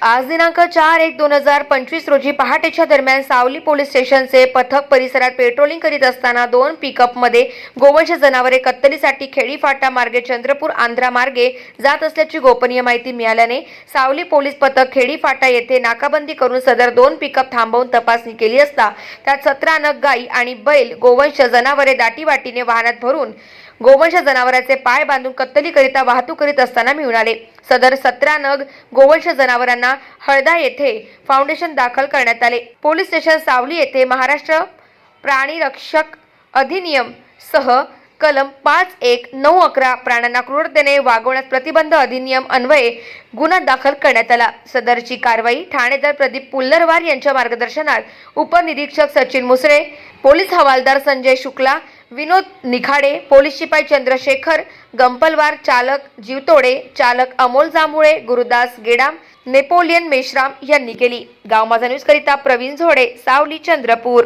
आज दिनांक चार एक दोन हजार पंचवीस रोजी पहाटेच्या दरम्यान सावली पोलीस स्टेशनचे पथक परिसरात पेट्रोलिंग करीत असताना दोन पिकअपमध्ये गोवंश जनावरे कत्तलीसाठी खेडी फाटा मार्गे चंद्रपूर आंध्रा मार्गे जात असल्याची गोपनीय माहिती मिळाल्याने सावली पोलीस पथक खेडी फाटा येथे नाकाबंदी करून सदर दोन पिकअप थांबवून तपासणी केली असता त्यात सतरा नग गाई आणि बैल गोवंश जनावरे दाटीवाटीने वाहनात भरून गोवंश जनावराचे पाय बांधून कत्तलीकरिता वाहतूक करीत असताना मिळून आले सदर सतरा नग गोवंश जनावरांना हळदा येथे फाउंडेशन दाखल करण्यात आले. पोलीस स्टेशन सावली येथे महाराष्ट्र प्राणी रक्षक अधिनियम सह कलम पाच एक नऊ अकरा प्राण्यांना क्रूरतेने वागवण्यास प्रतिबंध अधिनियम अन्वये गुन्हा दाखल करण्यात आला. सदरची कारवाई ठाणेदार प्रदीप पुल्लरवार यांच्या मार्गदर्शनात उपनिरीक्षक सचिन मुसळे पोलीस हवालदार संजय शुक्ला विनोद निखाडे पोलीस शिपाई चंद्रशेखर गंपलवार चालक जीवतोडे चालक अमोल जांभुळे गुरुदास गेडाम नेपोलियन मेश्राम यांनी केली. गाव माझा न्यूज करिता प्रवीण झोडे सावली चंद्रपूर.